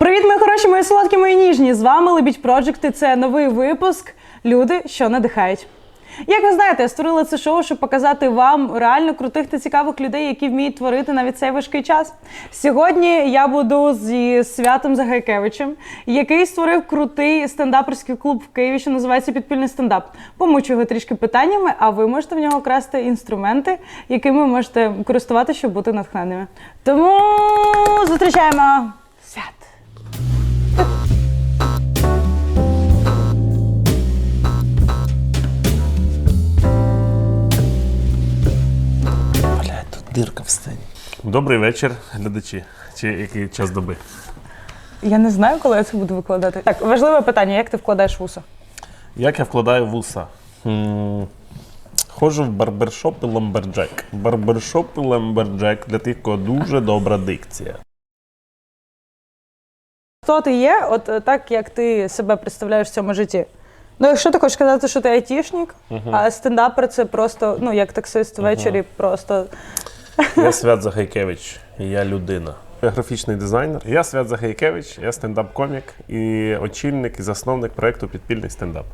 Привіт, мої хороші, мої солодкі, мої ніжні! З вами Лебідь і це новий випуск Люди, що надихають. Як ви знаєте, я створила це шоу, щоб показати вам реально крутих та цікавих людей, які вміють творити навіть цей важкий час. Сьогодні я буду зі Святом Загайкевичем, який створив крутий стендаперський клуб в Києві, що називається Підпільний стендап. Помучу його трішки питаннями, а ви можете в нього красти інструменти, якими можете користуватися, щоб бути натхненними. Тому зустрічаємо дирка в сцені. Добрий вечір, глядачі. Чи який час доби? Я не знаю, коли я це буду викладати. Так, важливе питання: як ти вкладаєш вуса? Як я вкладаю вуса? М, Ходжу в барбершоп і ламберджек. Барбершоп і ламберджек для тих, кого дуже добра дикція. Хто ти є, от е, так як ти себе представляєш в цьому житті? Ну, якщо ти хочеш сказати, що ти айтішник, а стендапер це просто, ну, як таксист ввечері, просто. Я Свят Загайкевич, і я людина. Я графічний дизайнер. Я Свят Загайкевич, я стендап-комік і очільник і засновник проєкту Підпільний стендап.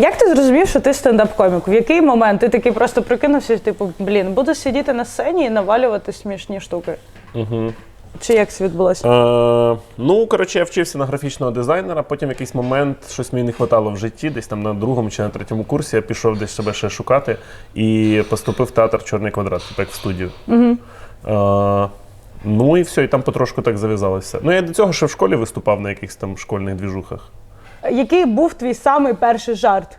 Як ти зрозумів, що ти стендап-комік? В який момент ти такий просто прикинувся, типу, блін, буду сидіти на сцені і навалювати смішні штуки? Угу. Чи як це відбулося? Е, ну, коротше, я вчився на графічного дизайнера. Потім в якийсь момент щось мені не вистачало в житті, десь там на другому чи на третьому курсі я пішов десь себе ще шукати і поступив в театр Чорний квадрат, типу як в студію. Угу. Е, ну і все, і там потрошку так зав'язалося. Ну, я до цього ще в школі виступав на якихось там школьних двіжухах. Який був твій самий перший жарт?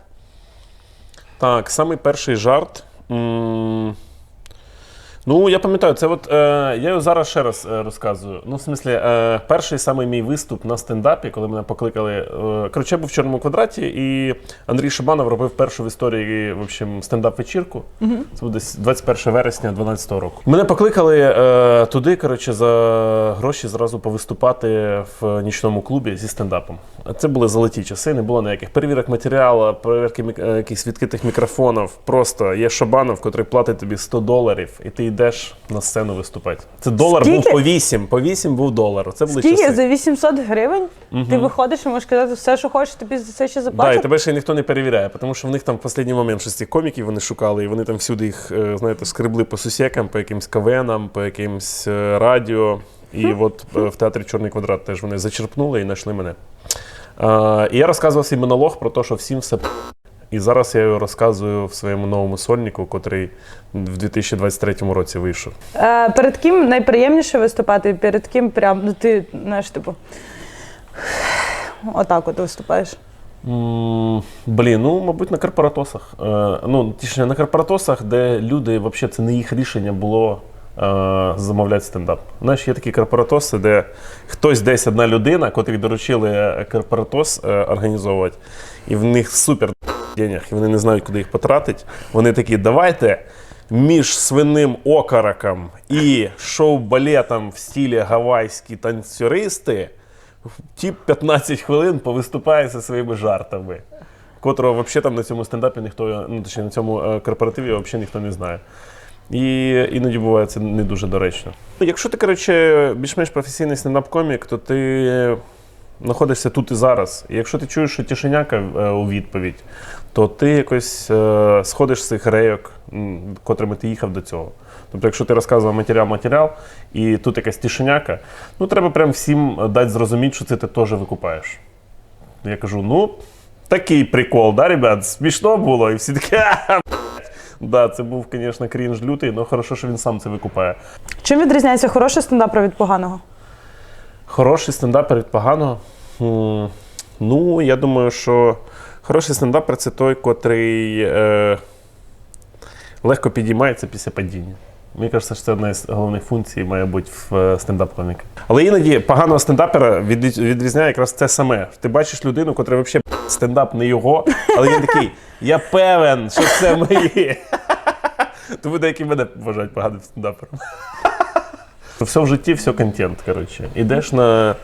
Так, самий перший жарт. М, Ну, я пам'ятаю, це от е, я його зараз ще раз е, розказую. Ну, в смислі, е, перший самий мій виступ на стендапі, коли мене покликали. Е, коротше, я був в чорному квадраті, і Андрій Шибанов робив першу в історії в общем, стендап-вечірку. Це буде 21 вересня 2012 року. Мене покликали е, туди, коротше, за гроші зразу повиступати в нічному клубі зі стендапом. Це були золоті часи, не було ніяких перевірок матеріалу, перевірки мік- е, якихось відкритих мікрофонів. Просто є Шабанов, котрий платить тобі 100 доларів, і ти йдеш на сцену виступати. Це долар був по 8, по 8 був долар. Це були Скільки часи. за 800 гривень ти виходиш і можеш казати все, що хочеш, тобі за це ще Да, заплатять? і тебе ще ніхто не перевіряє, тому що в них там в останній момент щось цих коміків вони шукали, і вони там всюди їх, е, знаєте, скребли по сусекам, по якимсь КВНам, по якимсь е, радіо. І от е, в театрі Чорний квадрат теж вони зачерпнули і знайшли мене. Е, І я розказував свій монолог про те, що всім все п***. І зараз я його розказую в своєму новому сольнику, котрий в 2023 році вийшов. Е, перед ким найприємніше виступати, перед ким прям, ну ти знаєш, типу. Отак от виступаєш. М, Блін, ну, мабуть, на корпоратосах. Е, ну, точніше, на корпоратосах, де люди, взагалі, це не їх рішення було е, замовляти стендап. Знаєш, є такі корпоратоси, де хтось десь одна людина, котрі доручили е, корпоратос е, організовувати, і в них супер денег, і вони не знають, куди їх потратити. Вони такі, давайте. Між свиним окороком і шоу-балетом в стилі гавайські танцюристи тіп 15 хвилин повиступає зі своїми жартами, котрого взагалі там на цьому стендапі ніхто, ну точніше на цьому е, корпоративі взагалі ніхто не знає. І іноді буває це не дуже доречно. Ну, Якщо ти, коротше, більш-менш професійний стендап-комік, то ти знаходишся тут і зараз. І якщо ти чуєш, що тишеняка е, у відповідь, то ти якось е, сходиш з цих рейок, котрими ти їхав до цього. Тобто, якщо ти розказував матеріал, матеріал, і тут якась тишеняка, ну треба прям всім дати зрозуміти, що це ти теж викупаєш. Я кажу: ну, такий прикол, да, ребят? Смішно було, і всі такі. «А. Да, це був, звісно, крінж лютий, але хорошо, що він сам це викупає. Чим відрізняється хороший стендапер від поганого? Хороший стендапер від поганого. Ну, я думаю, що хороший стендапер це той, котрий е, легко підіймається після падіння. Мені кажеться, що це одна з головних функцій має бути в е, стендап-коміка. Але іноді поганого стендапера відрізняє якраз це саме. Ти бачиш людину, котра взагалі стендап не його, але він такий: я певен, що це моє. Тому деякі мене вважають поганим стендапером. Все в житті, все контент. Коротше. Ідеш на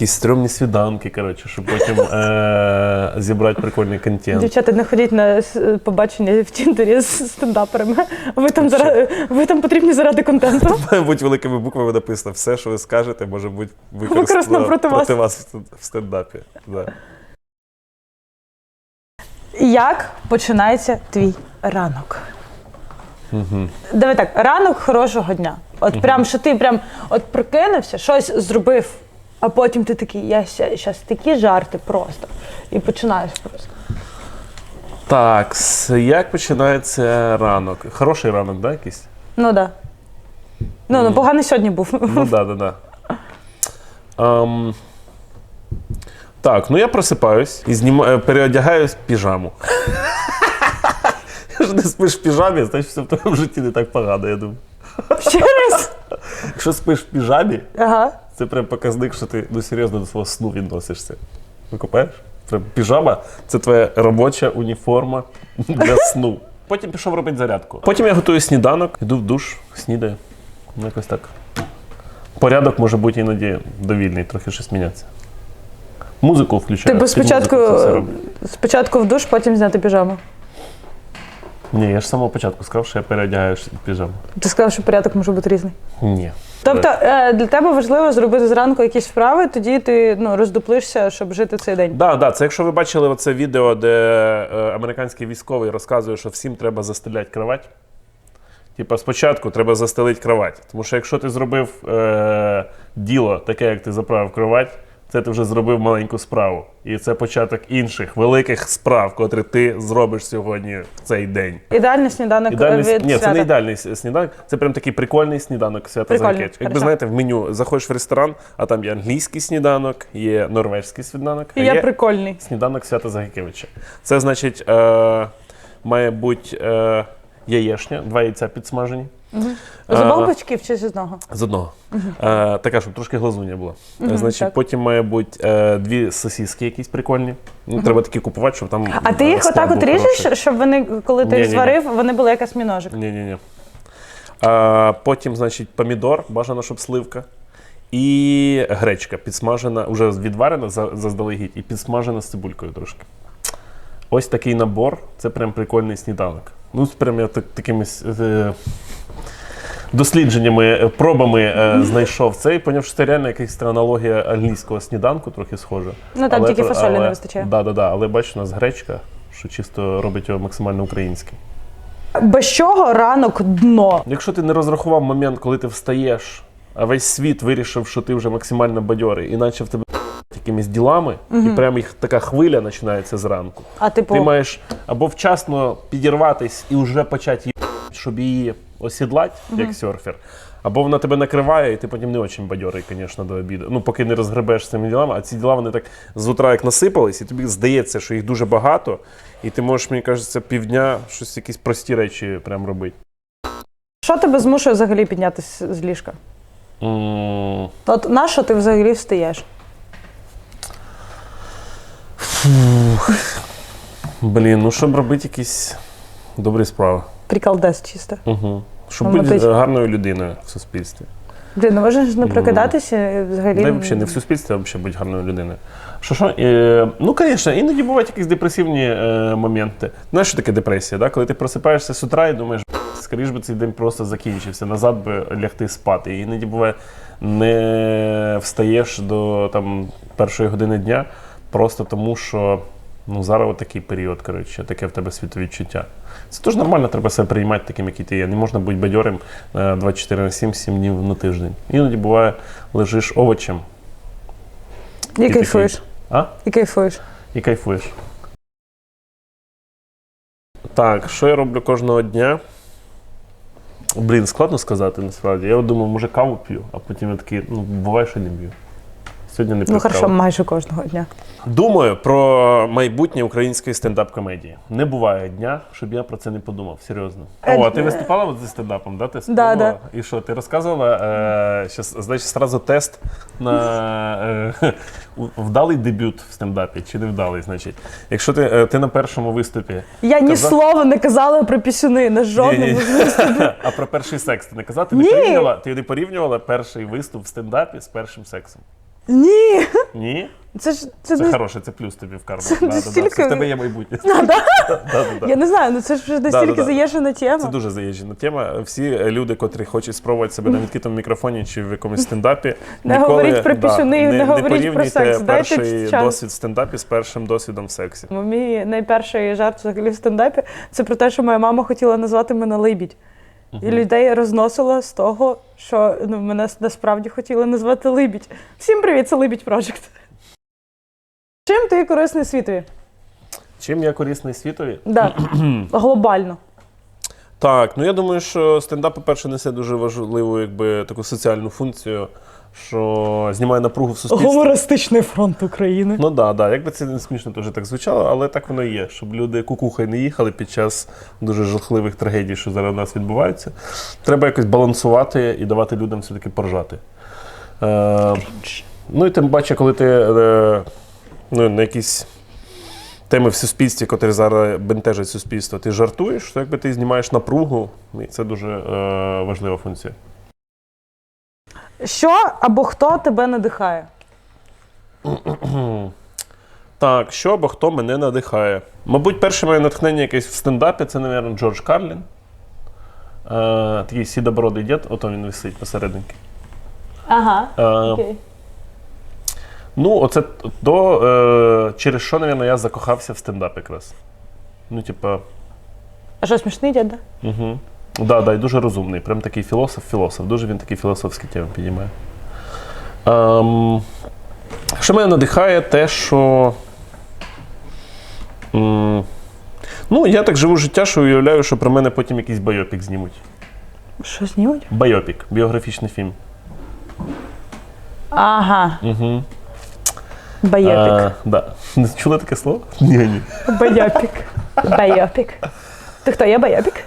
якісь стрьомні свіданки, коротше, щоб потім е- зібрати прикольний контент. Дівчата, не ходіть на с- побачення в Тіндері з стендаперами. Ви там заради, ви там потрібні заради контенту. Має бути великими буквами написано, все, що ви скажете, може бути Використано використано проти вас. проти вас в стен- в стендапі. Да. Як починається твій ранок? Угу. Давай так, ранок хорошого дня. От прям, що ти прям от прокинувся, щось зробив, а потім ти такий, я зараз такі жарти просто. І починаєш просто. Так, с- як починається ранок? Хороший ранок, да, якийсь? Ну да. Ну, ну поганий сьогодні був. Ну да, да, да. Ем, так, ну я просипаюсь і знімаю, переодягаюсь в піжаму. Якщо ти спиш в піжамі, значить все в твоєму житті не так погано, я думаю. Ще раз. Якщо спиш в піжамі, Ага. Це прям показник, що ти ну, серйозно до свого сну відносишся. Викупаєш? Прям піжама це твоя робоча уніформа для сну. Потім пішов робити зарядку. Потім я готую сніданок, йду в душ, снідаю. Ну, якось так. Порядок може бути іноді довільний, трохи щось міняться. Музику включаю. Типу під спочатку, музику це все роблю. спочатку в душ, потім зняти піжаму. Ні, я ж з самого початку сказав, що я переодягаю піжаму. Ти сказав, що порядок може бути різний. Ні. Тобто е, для тебе важливо зробити зранку якісь справи, тоді ти ну, роздуплишся, щоб жити цей день. Да, да, це якщо ви бачили оце відео, де е, американський військовий розказує, що всім треба застеляти кровать. Типа, спочатку треба застелити кровать. Тому що якщо ти зробив е, діло таке, як ти заправив кровать, це ти вже зробив маленьку справу. І це початок інших великих справ, котрі ти зробиш сьогодні в цей день. Ідеальний сніданок Ідеальний, від ні, це не ідеальний сніданок, це прям такий прикольний сніданок свята Загикевича. Якби знаєте, в меню заходиш в ресторан, а там є англійський сніданок, є норвезький сніданок, а я є прикольний. сніданок свята Загикевича. Це значить, е, має бути е, яєшня, два яйця підсмажені. З Е, обох бочків чи з одного? з одного. Е, така, щоб трошки глазуня була. Е, Значить, так. потім має бути е, дві сосиски якісь прикольні. Ну, Треба такі купувати, щоб там. А ти е, їх отак от ріжеш, щоб вони, коли ти їх Ні-ні-ні. зварив, вони були як осьміножик? Ні, ні, ні. А, потім, значить, помідор, бажано, щоб сливка. І гречка підсмажена, вже відварена за- заздалегідь, і підсмажена з цибулькою трошки. Ось такий набор. Це прям прикольний сніданок. Ну, прям я так, такими с- е, дослідженнями, е, пробами е, знайшов це і поняв, що це реально якась аналогія англійського сніданку, трохи схожа. Ну, там тільки фасолі не вистачає. Так, да, да, але бач, у нас гречка, що чисто робить його максимально українським. Без чого ранок дно? Якщо ти не розрахував момент, коли ти встаєш, а весь світ вирішив, що ти вже максимально бадьорий, і наче в тебе якимись ділами, і прямо їх така хвиля починається зранку. А типу, Ти маєш або вчасно підірватись і вже почати її, щоб її осідлати, як серфер. Або вона тебе накриває, і ти потім не дуже бадьорий, звісно, до обіду. Ну, поки не розгребеш цими ділами, а ці діла вони так з утра як насипались, і тобі здається, що їх дуже багато, і ти можеш, мені кажеться, півдня щось якісь прості речі прям робити. що тебе змушує взагалі піднятися з ліжка? М, От на що ти взагалі встаєш? Блін, ну щоб робити якісь добрі справи. Приколдес чисто. Угу. Щоб Ну, бути е, гарною людиною в суспільстві. Блін, ну можна ж не прокидатися взагалі. Не взагалі не в суспільстві, а взагалі бути гарною людиною. Що що? Е, ну, звісно, іноді бувають якісь депресивні е, моменти. Знаєш, що таке депресія? Да? Коли ти просипаєшся з утра і думаєш, скоріш би цей день просто закінчився, назад би лягти спати. І іноді буває, не встаєш до там, першої години дня, просто тому що. Ну, зараз от такий період, коротше, таке в тебе світовідчуття. Це теж нормально, треба себе приймати таким, який ти є. Не можна бути бадьорим е, 24 на 7, 7 днів на тиждень. Іноді буває, лежиш овочем І ти кайфуєш. такий, а? І кайфуєш. і кайфуєш. Так, що я роблю кожного дня? Блін, складно сказати насправді. Я от думав, може каву п'ю, а потім я такий, ну, буває, що не п'ю. Сьогодні не Ну, хорошо, майже кожного дня. Думаю про майбутнє української стендап-комедії. Не буває дня, щоб я про це не подумав. Серйозно. Е, О, а ти е, виступала от зі стендапом, да? Ти Да, спробувала? да. І що, ти розказувала? Е, щас, значить, сразу тест на е, у- вдалий дебют в стендапі чи не вдалий, значить. Якщо ти, е, ти на першому виступі. Я ні Казав- слова не казала про пісюни на жодному. Ні-ні-ні. А про перший секс ти не казав? Ти не Ні. порівнювала, ти не порівнювала перший виступ в стендапі з першим сексом? Ні. Ні? Це ж це, Це не хороше, це плюс тобі в карму. Це Да, да, да. настільки- Це в тебе є майбутнє. А, да? Да, да, да. Я не знаю, ну це ж вже настільки да. заїжджена тема. Це дуже заїжджена тема. Всі люди, котрі хочуть спробувати себе на відкритому мікрофоні чи в якомусь стендапі, Не говоріть про пісюни, не не, говоріть про порівнюйте секс, дайте перший час. досвід в стендапі з першим досвідом в сексі. Мій найперший жарт взагалі в стендапі це про те, що моя мама хотіла назвати мене Либідь. І людей розносило з того, що ну, мене насправді хотіли назвати Либідь. Всім привіт, це Либідь Project. Чим ти корисний світові? Чим я корисний світові? Да. Глобально. Так, ну я думаю, що стендап, по-перше, несе дуже важливу якби, таку соціальну функцію, що знімає напругу в суспільстві. Гумористичний фронт України. Ну да, да. Якби це не смішно дуже так звучало, але так воно і є, щоб люди кукухай не їхали під час дуже жахливих трагедій, що зараз у нас відбуваються. Треба якось балансувати і давати людям все-таки поржати. Е, ну і тим паче, коли ти е, ну, на якісь теми в суспільстві, котрі зараз бентежать суспільство, ти жартуєш, то якби ти знімаєш напругу, і це дуже е, важлива функція. Що або хто тебе надихає? Так, що або хто мене надихає? Мабуть, перше моє натхнення якесь в стендапі це, мабуть, Джордж Карлін. Е, такий сідобородий дід, ото він висить посерединки. Ага. Е, Окей. ну, оце то, е, через що, мабуть, я закохався в стендап якраз. Ну, типа, А що смішний дядя? угу. Да, да, і дуже розумний. Прям такий філософ-філософ. Дуже він такі філософські теми підіймає. Ем, що мене надихає, те, що. М, ну, я так живу життя, що уявляю, що про мене потім якийсь байопік знімуть. Що знімуть? Байопік, біографічний фільм. Ага. Угу. Байопік. да. Не чули таке слово? Ні, ні. Байопік. Байопік. Ти хто є байопік?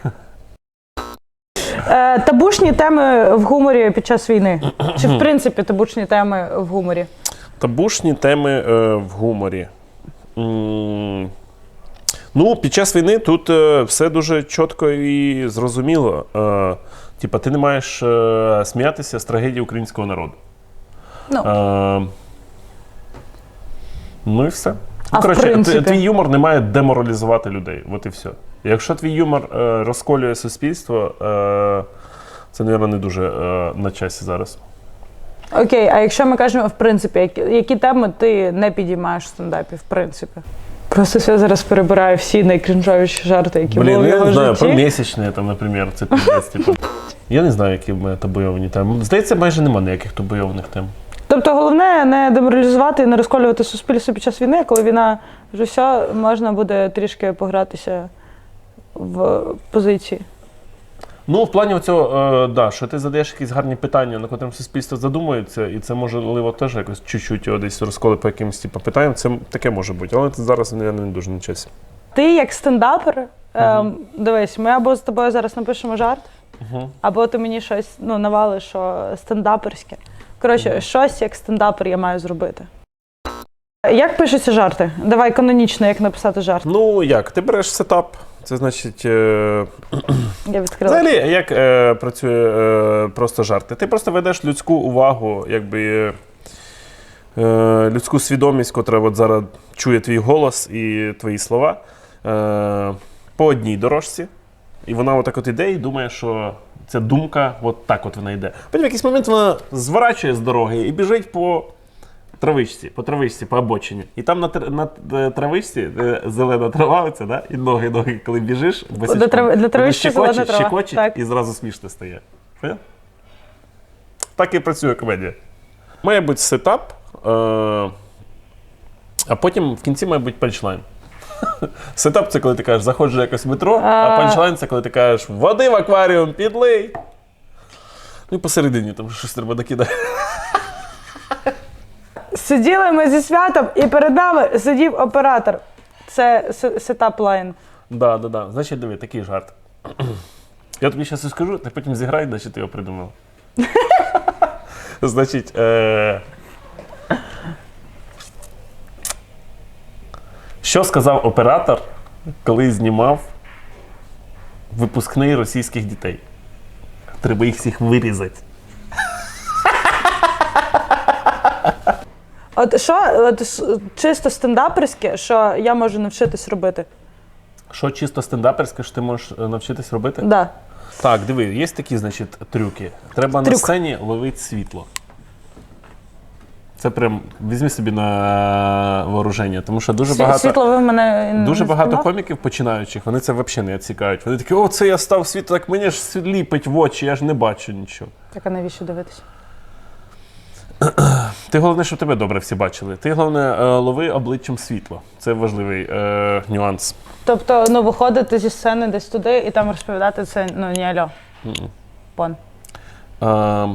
Е, табушні теми в гуморі під час війни. Чи в принципі табушні теми в гуморі? Табушні теми е, в гуморі. М, Ну, під час війни тут е, все дуже чітко і зрозуміло. Е, Типа, ти не маєш е, сміятися з трагедії українського народу. Ну. Е, ну і все. А Ну, в коротше, принципі? твій юмор не має деморалізувати людей. От і все. Якщо твій юмор е, розколює суспільство, е, це, мабуть, не дуже е, на часі зараз. Окей, а якщо ми кажемо в принципі, які, які теми ти не підіймаєш в стендапі, в принципі? Просто я зараз перебираю всі найкрінжовіші жарти, які Блін, були в ну, я його не знаю, житті. про місячне там, наприклад, це піздець, типу. Я не знаю, які в мене табуйовані теми. Здається, майже немає ніяких табуйованих тем. Тобто головне не деморалізувати і не розколювати суспільство під час війни, коли війна вже все, можна буде трішки погратися в позиції. Ну, в плані цього, е, да, що ти задаєш якісь гарні питання, на котрим суспільство задумується, і це можливо теж якось чуть-чуть його десь розколи по якимось типу, питанням. Це таке може бути, але це зараз я не дуже на часі. Ти як стендапер, ем, дивись, ми або з тобою зараз напишемо жарт, Угу. або ти мені щось ну, навалиш, що стендаперське. Коротше, щось як стендапер я маю зробити. Як пишуться жарти? Давай канонічно, як написати жарт. Ну як, ти береш сетап, це значить. Е, Я відкрила. Взагалі, як е, працює е, просто жарти? Ти просто ведеш людську увагу, якби е, людську свідомість, котра от зараз чує твій голос і твої слова е, по одній дорожці. І вона отак от іде і думає, що ця думка, от так от вона йде. Потім в якийсь момент вона зворачує з дороги і біжить по травичці, по травичці, по обочині. І там на, тр- на е, травичці е, зелена трава, оця, да? і ноги, ноги, коли біжиш, босячком, Для трав- для воно травички щекоче, зелена трава. щекоче, Так. і зразу смішно стає. Поняв? Так і працює комедія. Має бути сетап, е- а потім в кінці має бути панчлайн. Сетап це коли ти кажеш, заходжу якось в метро, а А. панчлайн це коли ти кажеш, води в акваріум, підлий. Ну і посередині там щось треба докидати. Сиділи ми зі святом, і перед нами сидів оператор. Це се- сетап лайн. Да, да, да. Значить, диви, такий жарт. Я тобі зараз скажу, ти потім зіграй, значить ти його придумав. Значить, е... що сказав оператор, коли знімав випускний російських дітей? Треба їх всіх вирізати. От що, от, чисто стендаперське, що я можу навчитись робити? Що чисто стендаперське, що ти можеш е, навчитись робити? Да. Так, диви, є такі, значить, трюки. Треба на сцені ловити світло. Це прям візьми собі на вооруження, тому що дуже багато. Світло ви мене не Дуже багато коміків починаючих, вони це взагалі не відсікають. Вони такі, о, це я став світло, так мені ж ліпить в очі, я ж не бачу нічого. Так, а навіщо дивитися? Ти головне, щоб тебе добре всі бачили. Ти головне е, лови обличчям світло. Це важливий е, нюанс. Тобто, ну, виходити зі сцени десь туди і там розповідати це, ну, не альо. Пон. Е,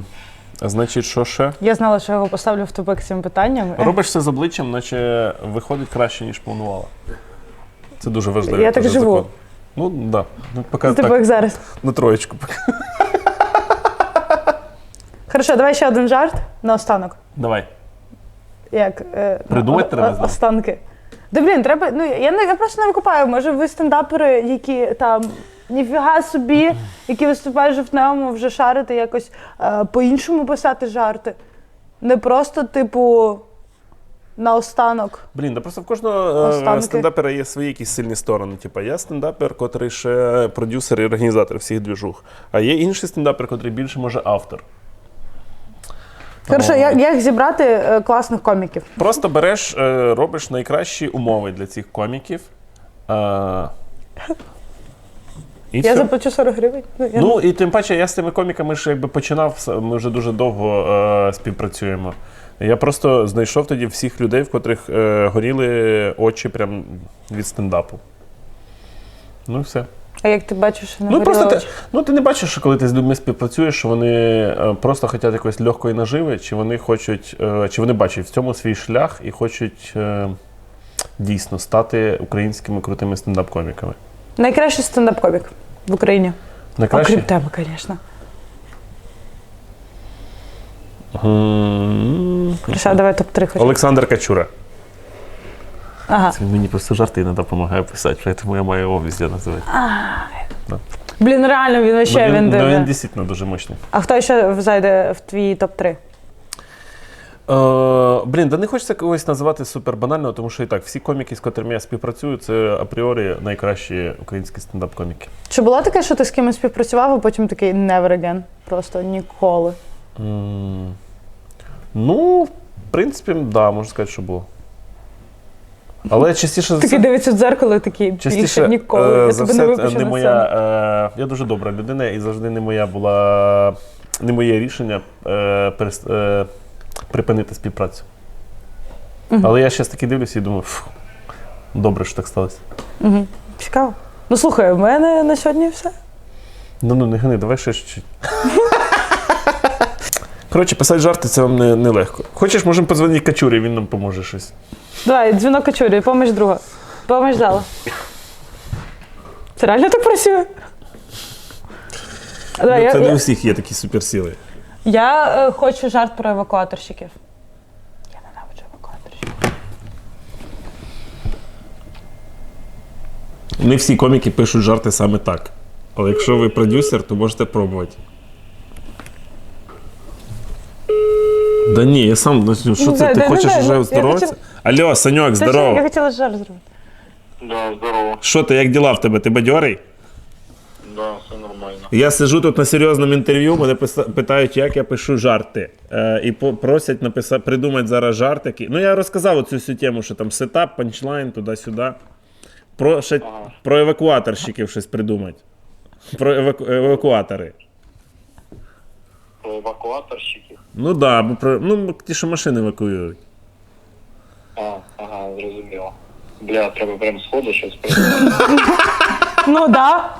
значить, що ще? Я знала, що я його поставлю в тупик цим питанням. Робиш все з обличчям, наче виходить краще, ніж планувала. Це дуже важливо. Я так живу. закон. Ну. Да. Ну, поки Типу, так, як зараз. на троєчку. Хорошо, давай ще один жарт наостанок. Давай. Як, е, Придумать о- треба о- знати. Останки. Да блін, треба. Ну я не я просто не викупаю. Може, ви стендапери, які там ніфіга собі, які виступають в жовтневому, вже шарити якось е, по-іншому писати жарти. Не просто, типу, наостанок. Блін, да просто в кожного е, Останки. стендапера є свої якісь сильні сторони. Типа, я стендапер, котрий ще продюсер і організатор всіх двіжух. А є інший стендапер, котрий більше може автор. Хорошо, як, як зібрати е, класних коміків? Просто береш, е, робиш найкращі умови для цих коміків. Е, і Я все. заплачу 40 гривень. Ну, я Ну і тим паче, я з тими коміками ж якби починав, ми вже дуже довго е, співпрацюємо. Я просто знайшов тоді всіх людей, в котрих е, горіли очі прям від стендапу. Ну і все. А як ти бачиш, що не Ну просто ти, ну, ти не бачиш, що коли ти з людьми співпрацюєш, що вони е, просто хочуть якоїсь легкої наживи, чи вони хочуть, е, чи вони бачать в цьому свій шлях і хочуть е, дійсно стати українськими крутими стендап-коміками. Найкращий стендап-комік в Україні. Окрім тебе, звісно. Хорошо, давай топ-3 хоч. Олександр Качура. Ага. Це мені просто жарти іноді допомагає писати, тому я маю його везде називати. Блін, реально він вообще ну, він, він, ну, він дійсно дуже мощний. А хто ще зайде в твій топ-3? Е, блін, да не хочеться когось називати супер банально, тому що і так, всі коміки, з котрими я співпрацюю, це апріорі найкращі українські стендап-коміки. Чи було таке, що ти з кимось співпрацював, а потім такий never again? Просто ніколи. М, Ну, в принципі, так, да, можна сказати, що було. Але частіше за Такий все, дивиться в дзеркало і такий частіше більше ніколи. е, Я за тебе все не це випущу не на моя. сцену. Е, я дуже добра людина, і завжди не моя була не моє рішення е, перес- е, припинити співпрацю. Але я зараз таки дивлюся і думаю, фу, добре, що так сталося. Цікаво. Ну слухай, в мене на сьогодні все. Ну ну не гни, давай ще чуть-чуть. Коротше, писати жарти це вам не, не легко. Хочеш, можемо подзвонити Качурі, він нам поможе щось. Давай, дзвінок качурі, поміж друга. Поміж зала. Це реально так працює? Давай, Ну, я, це не я, у всіх є такі суперсили. я е, хочу жарт про евакуаторщиків. Я ненавиджу евакуаторщиків. Не всі коміки пишуть жарти саме так. Але якщо ви продюсер, то можете пробувати. Да ні, я сам ну, що Ну, це? да, Ти да, хочеш да, да, вже я здороватися? хотіла- Алло, Саньок, що, Я хотіла жарт зробити. Да, здорово. Що ти, як діла в тебе? Ти бадьорий? Да, все нормально. Я сиджу тут на серйозному інтерв'ю, мене писа- питають, як я пишу жарти. Е, і по- просять написати, придумати зараз жартики. Ну, я розказав оцю всю тему, що там сетап, панчлайн, туди-сюди. Про, ще, про евакуаторщиків щось придумати. Про еваку, евакуатори. Про евакуаторщиків. Ну так, да, бо про, ну, ті, що машини евакуюють. А, ага, зрозуміло. Бля, треба прям сходу щось придумати. Ну да.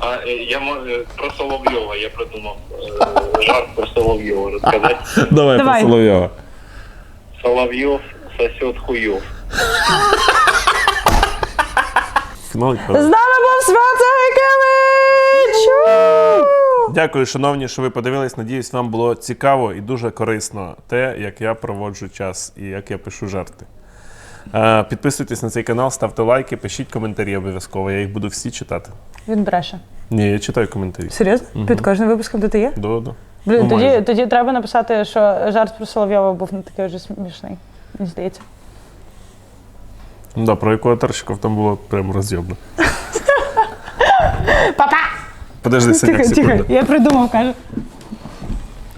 А е, я мо- е, про Соловйова, я придумав е, жарт про Соловйова розказати. Давай, Давай. про Соловйова. Соловйов сосет хуйов. З нами був Святовикевич! Дякую, шановні, що ви подивились. Надіюсь, вам було цікаво і дуже корисно те, як я проводжу час і як я пишу жарти. Е, Підписуйтесь на цей канал, ставте лайки, пишіть коментарі обов'язково. Я їх буду всі читати. Він бреше. Ні, я читаю коментарі. Серйозно? Під кожним випуском де ти є? Да, да. Блін, Ну, тоді, майже. тоді треба написати, що жарт про Соловйова був не такий вже смішний. Мені здається. Ну да, про екваторщиків там було прям роз'єбно. Папа! Подожди, Саняк, Тихо, секунду. тихо, я придумав, каже.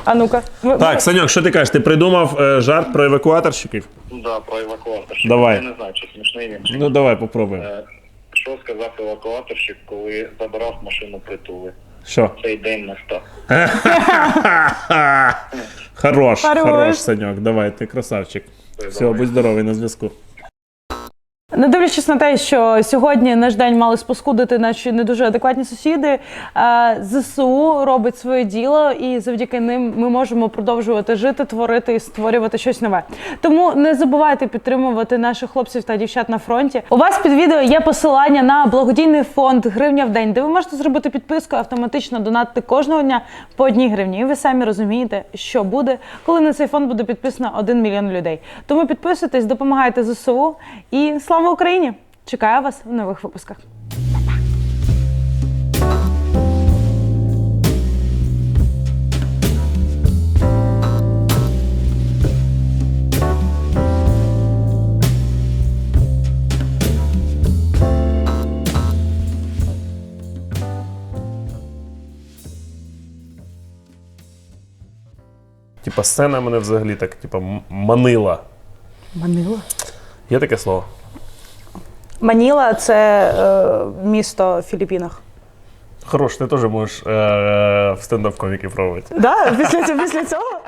А ну-ка. Так, Саньок, що ти кажеш? Ти придумав е, жарт про евакуаторщиків? Да, про евакуатор. Давай. Я не знаю, чи смішний він. Ну давай попробуємо. Е, Що сказав евакуаторщик, коли забирав машину притули? Що? Цей день настав. Хорош, Хорош. хорош, Саньок, давай, ти красавчик. Все, будь здоровий на зв'язку. Не дивлячись на те, що сьогодні наш день мали споскудити наші не дуже адекватні сусіди. е, ЗСУ робить своє діло, і завдяки ним ми можемо продовжувати жити, творити і створювати щось нове. Тому не забувайте підтримувати наших хлопців та дівчат на фронті. У вас під відео є посилання на благодійний фонд Гривня в день, де ви можете зробити підписку, автоматично донатити кожного дня по одній гривні. І ви самі розумієте, що буде, коли на цей фонд буде підписано 1 мільйон людей. Тому підписуйтесь, допомагайте ЗСУ і слава Україні! Чекаю вас в нових випусках. Типа сцена мене взагалі так, типа, манила. Манила. Є таке слово? Маніла це е, місто в Філіппінах. Хорош, ти теж можеш е, в стендап коміки пробувати. Да? Після, після цього